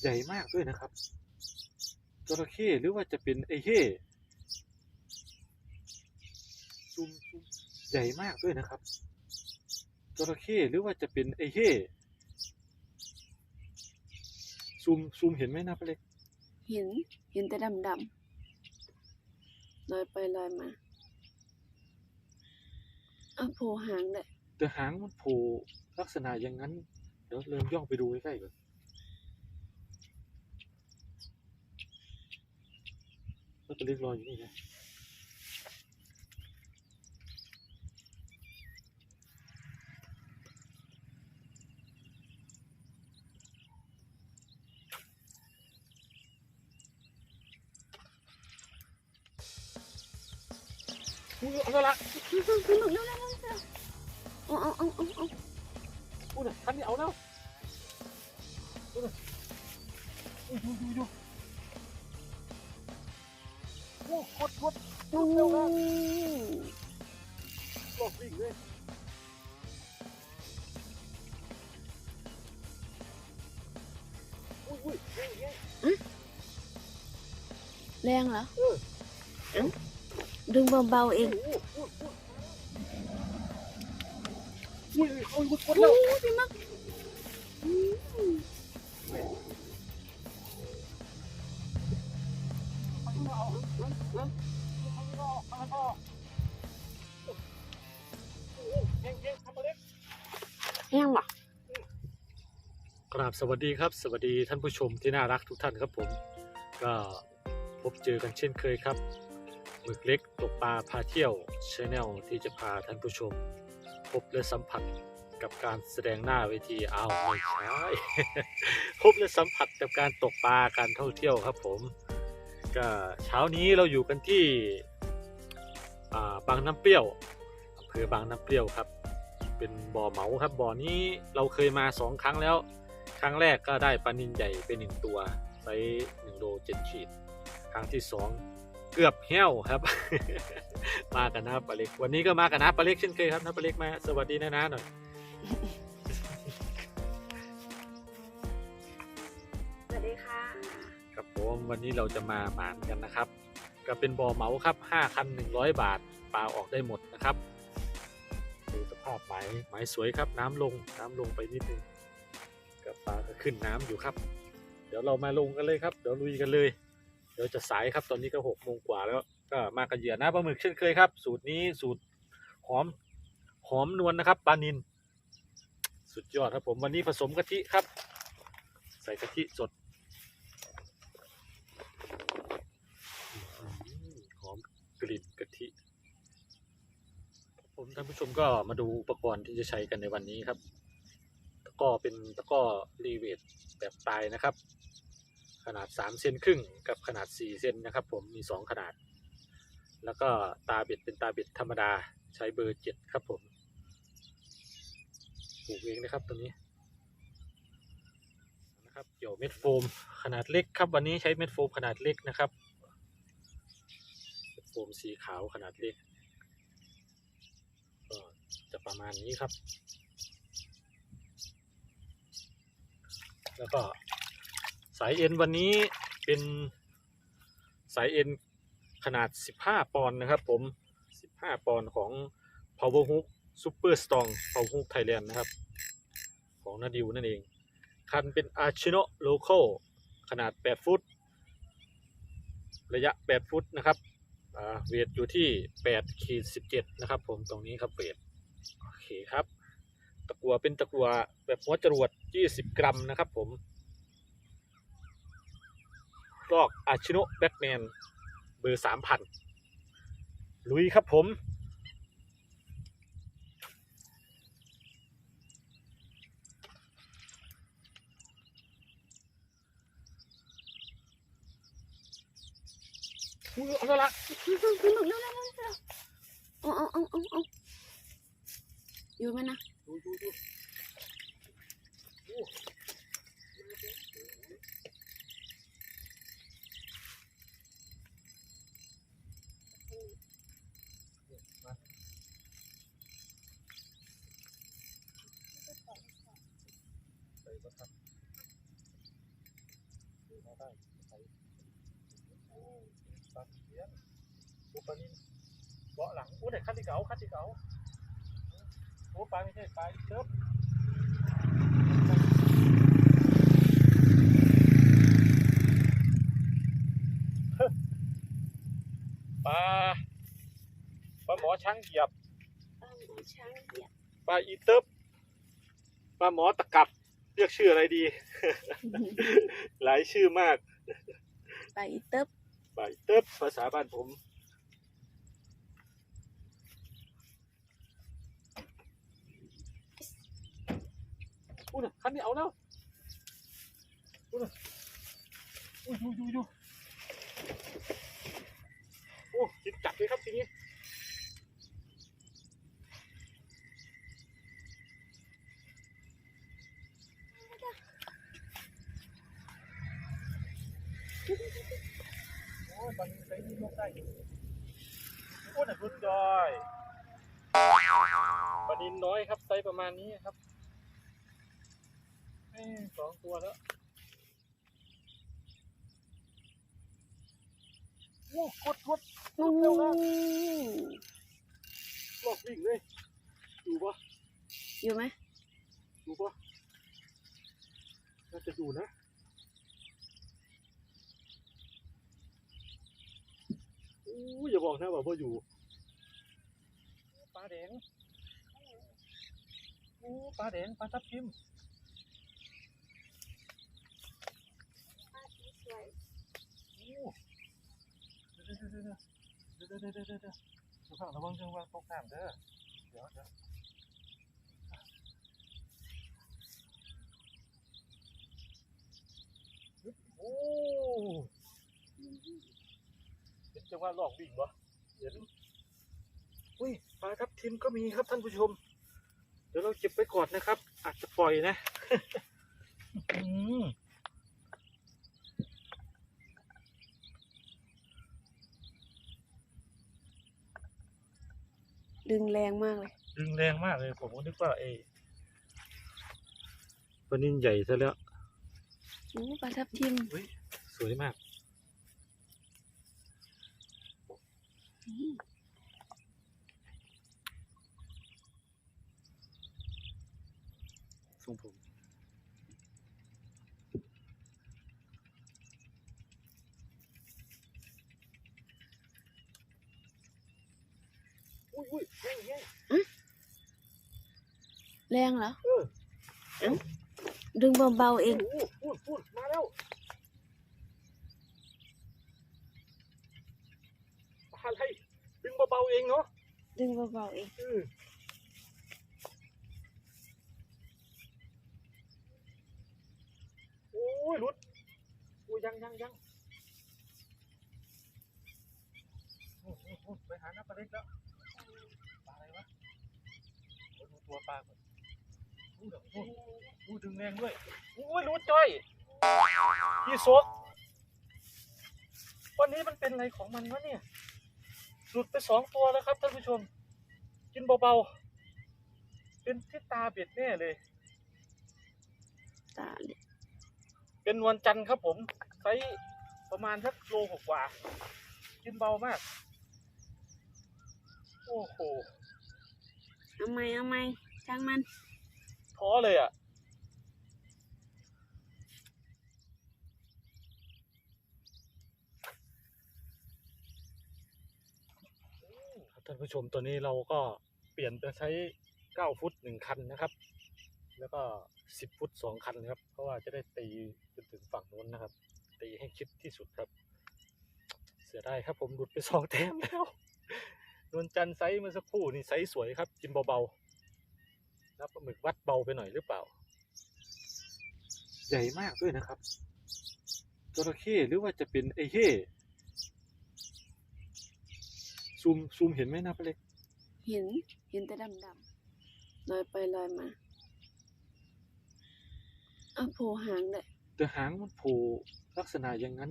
ใหญ่มากด้วยนะครับจระเข้หรือว่าจะเป็นไอ้เห่ซูมซูมใหญ่มากด้วยนะครับจระเข้หรือว่าจะเป็นไอ้เห่ซูมซูมเห็นไหมนะป้าเล็กเห็นเห็นแต่ดำดำๆลอยไปลอยมาเอาโผล่หางเลยแต่หางมันโผล่ลักษณะอย่างนั้น เดี๋ยวเริ่มย่องไปดูใกล้ๆก่อน แล้วป้าเล็กรออยู่นี่นะอุ้ยเอาละเร็วเร็วเร็วเร็วเร็วเร็วเอาเอาเอาเอาเอาอุ้ยน่ะคันนี้เอาแล้วอุ้ยน่ะอุ้ยดูดูดูโอ้กดกดโอ้เร็วมากหลอกวิ่งเลยอุ้ยอุ้ยเฮ้ยเฮ้ยแรงเหรอเออเอ้าดึงเบาๆเองโอ้โหอุ้ยอุ้ยอุ้ยอุ้ยกดโอ้แล้วยพี่มักอื เฮ้งเฮ้งทำมาเล็กราบสวัสดีครับ สวัสดีท่านผู้ชมที่น่ารักทุกท่านครับผมก็พบเจอกันเช่นเคยครับหมึกเล็กตกปลาพาเที่ยวชาแนลที่จะพาท่านผู้ชม พบและสัมผัสกับการแสดงหน้าเวทีอ้าวไม่ใช่ พบและสัมผัสกับการตกปลาการท่องเที่ยวครับผม ก็เช้านี้เราอยู่กันที่าบางน้ำเปรี้ยวอำเภอบางน้ำเปรี้ยวครับ เป็นบ่อเหมาครับบ่อนี้เราเคยมาสองครั้งแล้ว ครั้งแรกก็ได้ปลานินใหญ่ไปหนึ่งตัวไซส์หนึ่งโลเจ็ดขีด ครั้งที่สองเกือบแห้วครับ มากันนะปลาเล็ก วันนี้ก็มากันนะปลาเล็กเช่นเคยครับนะปลาเล็กมาสวัสดีนะนะหน่อย วันนี้เราจะมาหมานกันนะครับ ก็เป็นบ่อเหมาครับ5คัน100 บาทปลาออกได้หมดนะครับดูสภาพหมายหมายสวยครับ น้ำลงน้ำลงไปนิดนึงกับปลาก็ขึ้นน้ำอยู่ครับ เดี๋ยวเรามาลงกันเลยครับ เดี๋ยวลุยกันเลยเดี๋ยวจะสายครับตอนนี้ก็หกโมงกว่าแล้ว ก็มากันเหยื่อน้าปลาหมึกเช่นเคยครับ สูตรนี้สูตรหอมหอมนวลนะครับปลานินสุดยอดครับผมวันนี้ผสมกะทิครับ ใส่กะทิสด อืมหอม กลิ่นกะทิ ผมท่านผู้ชมก็มาดูอุปกรณ์ที่จะใช้กันในวันนี้ครับ ตะกร้อเป็นตะกร้อรีเวทแบบตายนะครับ ขนาด3เซนครึ่งกับขนาด4เซนนะครับ ผมมี 2 ขนาด แล้วก็ตาเบ็ดเป็นตาเบ็ดธรรมดาใช้เบอร์7ครับผมปลูกเองนะครับตัวนี้นะครับเกี่ยวเม็ดโฟมขนาดเล็กครับวันนี้ใช้เม็ดโฟมขนาดเล็กนะครับ โฟมสีขาวขนาดเล็กก็จะประมาณนี้ครับ แล้วก็สายเอ็นวันนี้เป็นสายเอ็นขนาด 15 ปอนด์นะครับผม 15 ปอนด์ของ Power Hook Super Strong Power Hook Thailand นะครับ ของนาดิวนั่นเอง คันเป็น Archino Local ขนาด 8 ฟุต ระยะ 8 ฟุตนะครับ เวทอยู่ที่8ขีด17นะครับผมตรงนี้ครับเวทโอเคครับ ตะกัวเป็นตะกัวแบบหัวจรวด20กรัมนะครับผมลอกอาชิโนะแบทแมนเบอร์3,000ลุยครับผม อุ้ยเอาละพี่มักพี่มักเร็วเร็วเร็วเร็วเอาเอาเอาเอาเอาอยู่ไหมนะ ดูดูดูโอ้มาใส่ประทับ ได้ใส่โอ้ปลาเลี้ยงโอ้ปลานินเบาะหลังโอ้เด็กคัดที่เก๋าคัดที่เก๋าโอ้ปลาไม่ใช่ปลาเชิบปลาปลาหมอช้างเหยียบปลาหมอช้างเหยียบปลาอีเติบปลาหมอตะกับเรียกชื่ออะไรดี หลายชื่อมากปลาอีเติบปลาอีเติบภาษาบ้านผม อู้นะคันนี้เอาแล้วอู้น่ะอู้ยูยูยูโอ้จิบจับเลยครับทีนี้โอ้ยตอนนี้ใช้ที่ยกได้อยู่โอ้ยหนักรุ่นดอยปลานินน้อยครับไซส์ประมาณนี้ครับเอ้ยสองตัวแล้วโอ้กดกด งู เร็วนะ หลอก วิ่งเลยอยู่ปะอยู่ไหมอยู่ปะน่าจะอยู่นะอู้อย่าบอกนะว่าพ่อยู่ปลาแดงอู้ปลาแดงปลาทับทิมปลาอีสวยอู้เดี๋ยวเดี๋ยวเดี๋ยวเดี๋ยวเดี๋ยวเดี๋ยว เดี๋ยวเดี๋ยวเดี๋ยวฝั่งระวังเรื่องว่าตกน้ำเด้อเดี๋ยวเดี๋ยวโอ้เห็นจังว่าหลอกวิ่งวะเห็นอุ้ยปลาทับทิมก็มีครับท่านผู้ชม เดี๋ยวเราเก็บไว้ก่อนนะครับ อาจจะปล่อยนะ อืม ดึงแรงมากเลย ดึงแรงมากเลย ผมก็นึกว่าเอปลานินใหญ่ซะแล้วโอ้ปลาทับทิมเฮ้ยสวยมากอืมทรงผม อุ้ยอุ้ย แห้งแห้งแรงเหรอเออดึงเบาๆเองโอ้โหพูดพูดมาแล้วปลาอะไรดึงเบาๆเองเนาะดึงเบาๆเองเออโอ้ยหลุดโอ้ยยังยังยังโอ้โหโอ้โหไปหาน้าปลาเล็กแล้วปลาอะไรวะโอ้ยดู ตัวปลาก่อนโอ้ยเดี๋ยวโอ้ยโอ้ยดึงแรงด้วยโอ้ยหลุดจ้อยพี่ซกวันนี้มันเป็นอะไรของมันวะเนี่ยหลุดไปสองตัวแล้วครับท่านผู้ชม กินเบาๆ เป็นที่ตาเบ็ดแน่เลย ตาเลยเป็นวันจันทร์ครับผมไซส์ประมาณสักโลกว่าๆกินเบามาก โอ้โห เอาไหมเอาไหมช่างมันท้อเลยอะท่านผู้ชมตัวนี้เราก็เปลี่ยนไปใช้ 9 ฟุต 1 คันนะครับ แล้วก็ 10 ฟุต 2 คันครับ เพราะว่าจะได้ตีจนถึงฝั่งนู้นนะครับ ตีให้คิดที่สุดครับ เสียดายครับผมหลุดไปสองแต้มแล้ว นวลจันทร์ไซส์เมื่อสักครู่นี่ไซส์สวยครับกินเบาๆแล้วปลาหมึกวัดเบาไปหน่อยหรือเปล่า ใหญ่มากด้วยนะครับจระเข้หรือว่าจะเป็นไอเฮ่ซูมซูมเห็นไหมนะป้าเล็กเห็นเห็นแต่ดำๆลอยไปลอยมาเอาโผล่หางเลยแต่หางมันโผล่ลักษณะอย่างนั้น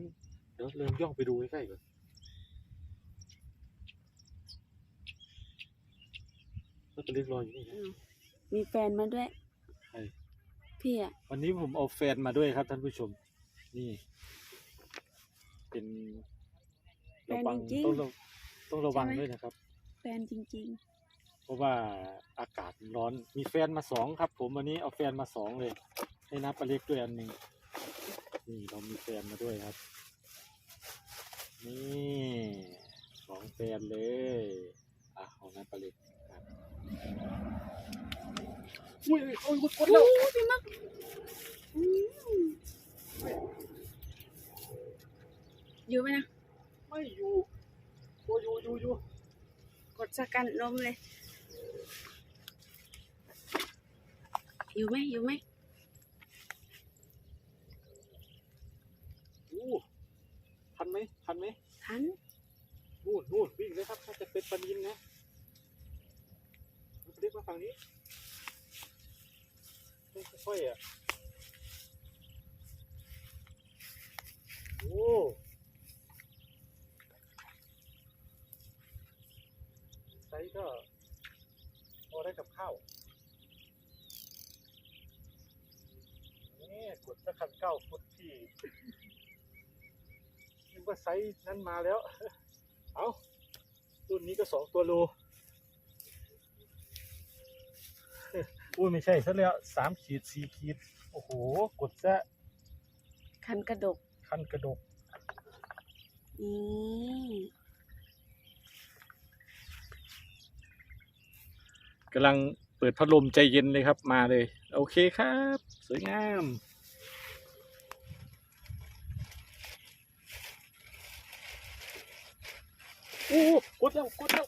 เดี๋ยวเริ่มย่องไปดูใกล้ๆก่อน แล้วก็เล็กรออยู่นี่นะอ้าวมีแฟนมาด้วยใช่ พี่อะวันนี้ผมเอาแฟนมาด้วยครับท่านผู้ชม นี่ เป็นแฟนระวังจริงๆต้องระต้องระวังใช่ไหมด้วยนะครับ แฟนจริง เพราะว่าอากาศร้อนมีแฟนมาสองครับ ผมวันนี้เอาแฟนมาสองเลยให้นับปลาเล็กด้วยอันหนึ่งนี่เรามีแฟนมาด้วยครับ นี่สองแฟนเลยอะของนับปลาเล็กครับ อุ้ยโอ้ยกดๆแล้วโอ้พี่มักอืมอยู่ไหมนะ ไม่อยู่โอ้อยู่อยู่อยู่กดสกันลมเลย อยู่ไหมอยู่ไหมอู้ทันไหมทันไหมทันนู่นนู่นวิ่งเลยครับถ้าจะเป็นปลานินนะมันเรียกมา ฝั่งนี้ต้องค่อยๆอะโอ้ไซส์ก็พอได้กับข้าวนี่กดสักคันเก้าฟุตที่นึกว่าไซส์นั้นมาแล้ว เอารุ่นนี้ก็สองตัวโล อุ้ยไม่ใช่ซะแล้วสามขีดสี่ขีด โอ้โห กดซะคันกระดกคันกระดก นี่กำลังเปิดพัดลมใจเย็นเลยครับมาเลย โอเคครับ สวยงาม โอ้กดแล้วกดแล้ว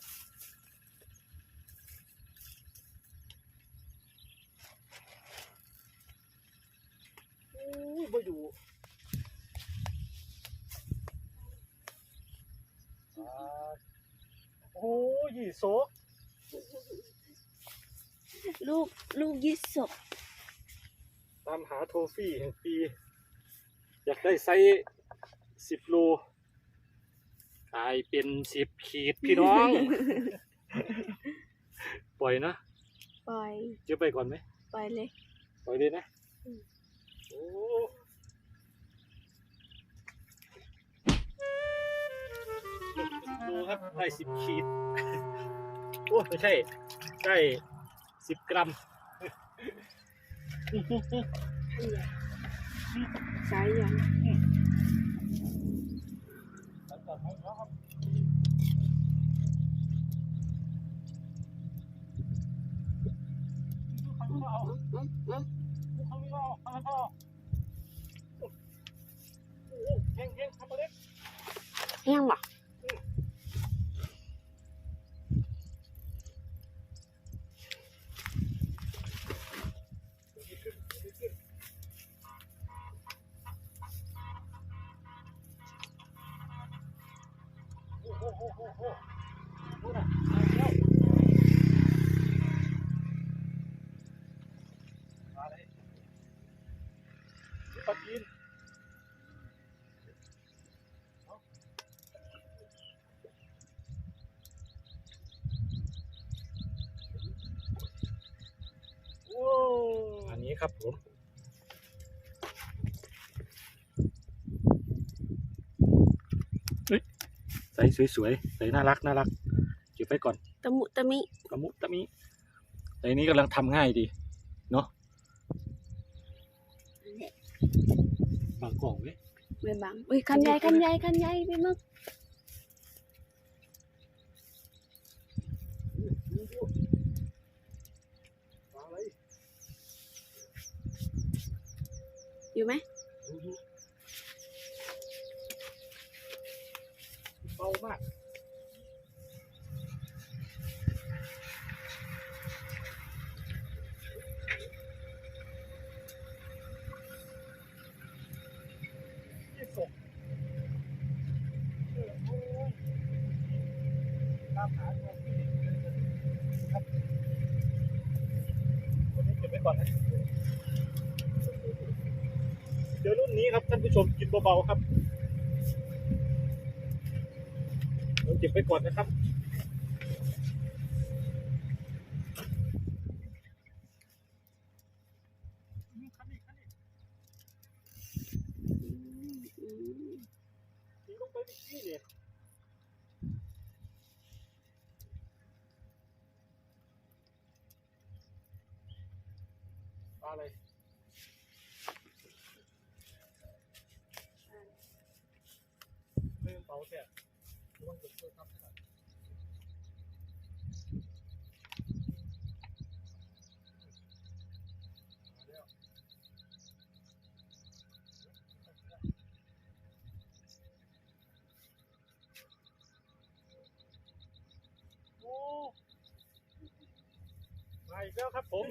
โอ้ยมาอยู่อ่าโอ้ยยี่โซลูกลูกยิศกตามหาโทฟี่แห่งปี อยากได้ไซส์สิบโลกลายเป็นสิบขีดพี่น้อง ปล่อยนะปล่อย เจะไปก่อนไหมปล่อยเลย ปล่อยเลยนะอืมโอ้ ดูครับได้สิบขีด โอ้ไม่ใช่ ได้สิบกรัมสายยังอืมอืม ปักยินอันนี้ครับผมใส่สวยๆใส่น่ารักน่ารักเก็บไว้ก่อน ตะมุตะมิ ตะมุตะมิแต่อันนี้กำลังทำง่ายดี เนาะบางกล่องไหม ไม่บังอุ้ยคันใหญ่คัน เดี๋ยวรุ่นนี้ครับท่านผู้ชมกินเบาๆครับ เดี๋ยวเก็บไปก่อนนะครับ อืมอืม ทิ้ง นี่เนี่ยปลาอะไรไม่เป๋าแท้ระวังเดือดเพื่อครับขนาดมาแล้ว โอ้มา อีกแล้วครับผม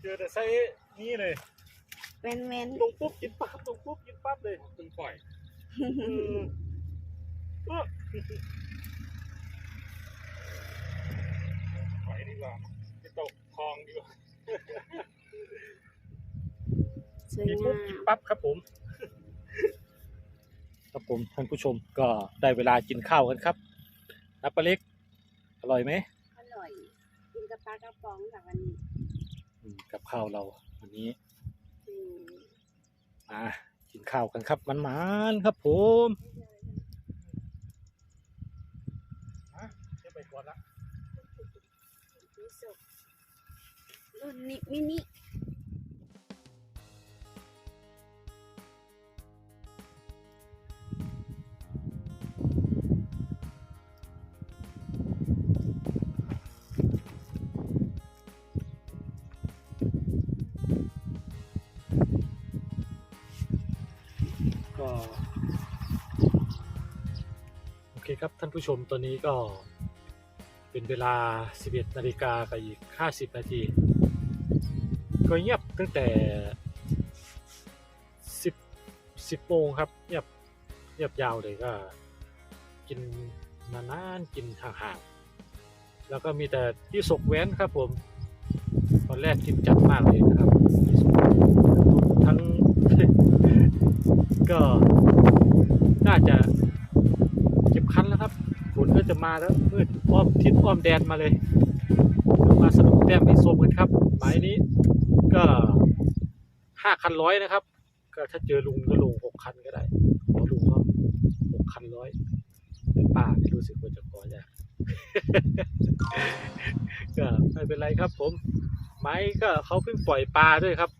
เจอแต่ไซส์นี้เลยแวนแวนลงปุ๊บกินปั๊บลงปุ๊บกินปั๊บเลยตึงปล่อยอืมเออปล่อยดีกว่าไปตกคลองดีกว่าสวยกินงาปุ๊บมกินปั๊บครับผม ครับผมท่านผู้ชมก็ได้เวลากินข้าวกันครับ นับปลาเล็ก อร่อยไหมอร่อยกินกับปลากระป๋องค่ะวันนี้อืมกับข้าวเราวันนี้อืมมากินข้าวกันครับมันมานๆครับผมจะไปก่อนละมิโซะรุ่นนิมินิานผู้ชมตอนนี้ก็เป็นเวลา 11 นาฬิกากับอีก 50 นาที ก็เงียบตั้งแต่ 10 10โมงครับ เงียบเงียบยาวเลยก็ กินนานๆกินห่างๆ แล้วก็มีแต่ที่สกแว้นครับผม ตอนแรกกินจัดมากเลยนะครับ ทั้งก็น่าจะเก็บคันแล้วครับฝนก็จะ มาแล้วมืดอ้อมทิศอ้อมแดนมาเลย มาสนุกแต้มให้ชมกันครับ หมายนี้ก็ห้าคันร้อยนะครับ ก็ถ้าเจอลุงก็ลงหกคันก็ได้ขอลุงเขาหกคันร้อยแต่ป้าไม่รู้สึกว่าจะพอยากก็ไม่เป็นไรครับผม ไม้ก็เขาเพิ่งปล่อยปลาด้วยครับ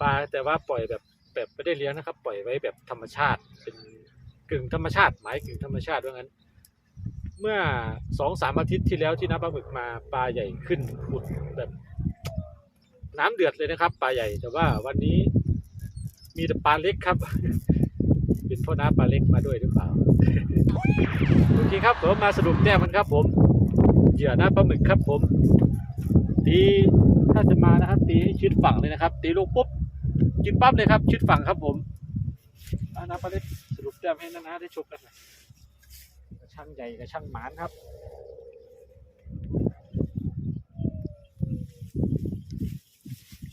ปลาแต่ว่าปล่อยแบบแบบไม่ได้เลี้ยงนะครับ ปล่อยไว้แบบธรรมชาติ เป็นกึ่งธรรมชาติหมายกึ่งธรรมชาติว่างั้น เมื่อสองสามอาทิตย์ที่แล้วที่น้ำปลาหมึกมาปลาใหญ่ขึ้นอุดแบบน้ำเดือดเลยนะครับปลาใหญ่แต่ว่าวันนี้มีแต่ปลาเล็กครับ เป็นเพ่อน้าปลาเล็กมาด้วยหรือเปล่าโอเคครับผมมาสรุปแต้มกันครับ ผมเหยื่อหน้าปลาหมึกครับ ผม ตีถ้าจะมานะครับ ตีให้ชิดฝั่งเลยนะครับ ตีลูกปุ๊บกินปั๊บเลยครับ ชิดฝั่งครับ ผมอานะปลาเล็กสรุปแต้มให้นะนะได้ชมกันหน่อยกระ ช่างใหญ่กับช่างหมานครับ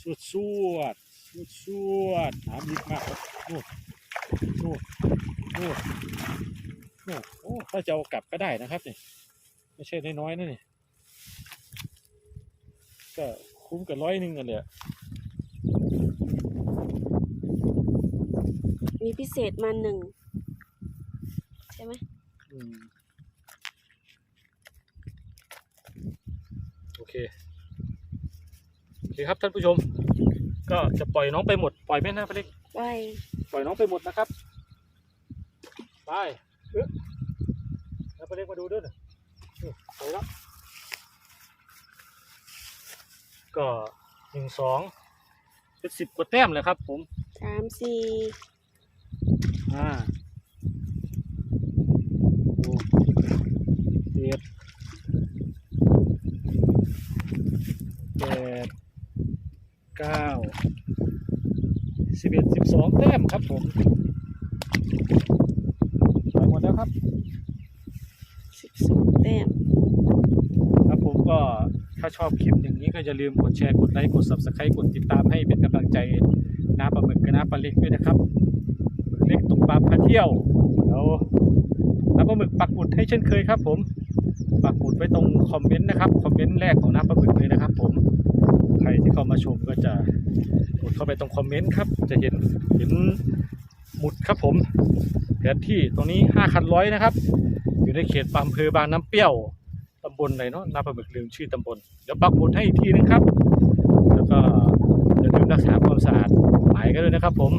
สวดสวดสวดสวดน้ำลึกมากครับนู่นนู่นนู่นนู่นโอ้ถ้าจะเอากลับก็ได้นะครับนี่ไม่ใช่น้อยๆนะนี่ก็คุ้มกับร้อยหนึ่งกันเลยอะมีพิเศษมาหนึ่งใช่ไหมอืม โอเค โอเคครับท่านผู้ชม ก็จะปล่อยน้องไปหมด ปล่อยไหมนะพเล็ก ไปปล่อยน้องไปหมดนะครับ ไปเอ๊ะแล้วพเล็กมาดูด้วยนะนี่ปล่อยแล้วก็หนึ่งสองเป็นสิบกว่าแต้มเลยครับผมสามสี่ห้าหกเจ็ดแปดเก้าสิ บเอ็ดสิบสองแต้มครับผมไปหมดแล้วครับสิบสองแต้มครับผมก็ถ้าชอบคลิปอย่างนี้ก็อย่าลืมกดแชร์กดไลค์กด subscribe กดติดตามให้เป็นกำลังใจน้าปลาหมึกกับน้าปลาเล็กด้วยนะครับหมึกเล็กตกปลาพาเที่ยวเดี๋ยวน้าปลาหมึกปักหมุดให้เช่นเคยครับ ผมปักหมุดไว้ตรงคอมเมนต์นะครับคอมเมนต์แรกของน้าปลาหมึกเลยนะครับ ผมใครรที่เข้ามาชมก็จะ กดเข้าไปตรงคอมเมนต์ครับ จะเห็นเห็นหมุดครับผมแผนที่ตรงนี้5คันร้อยนะครับ อยู่ในเขตอำเภอบางน้ำเปรี้ยวตำบลไหนเนาะนาปลาหมึกลืมชื่อตำบลเดี๋ยวปักหมุดให้อีกทีนึงครับ แล้วก็อย่าลืมรักษาความสะอาดหมายกันด้วยนะครับ ผม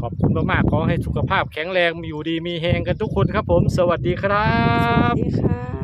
ขอบคุณมากๆขอให้สุขภาพแข็งแรงมีอยู่ดีมีแหงกันทุกคนครับ ผม สวัสดีครัสวับสดีค่ะ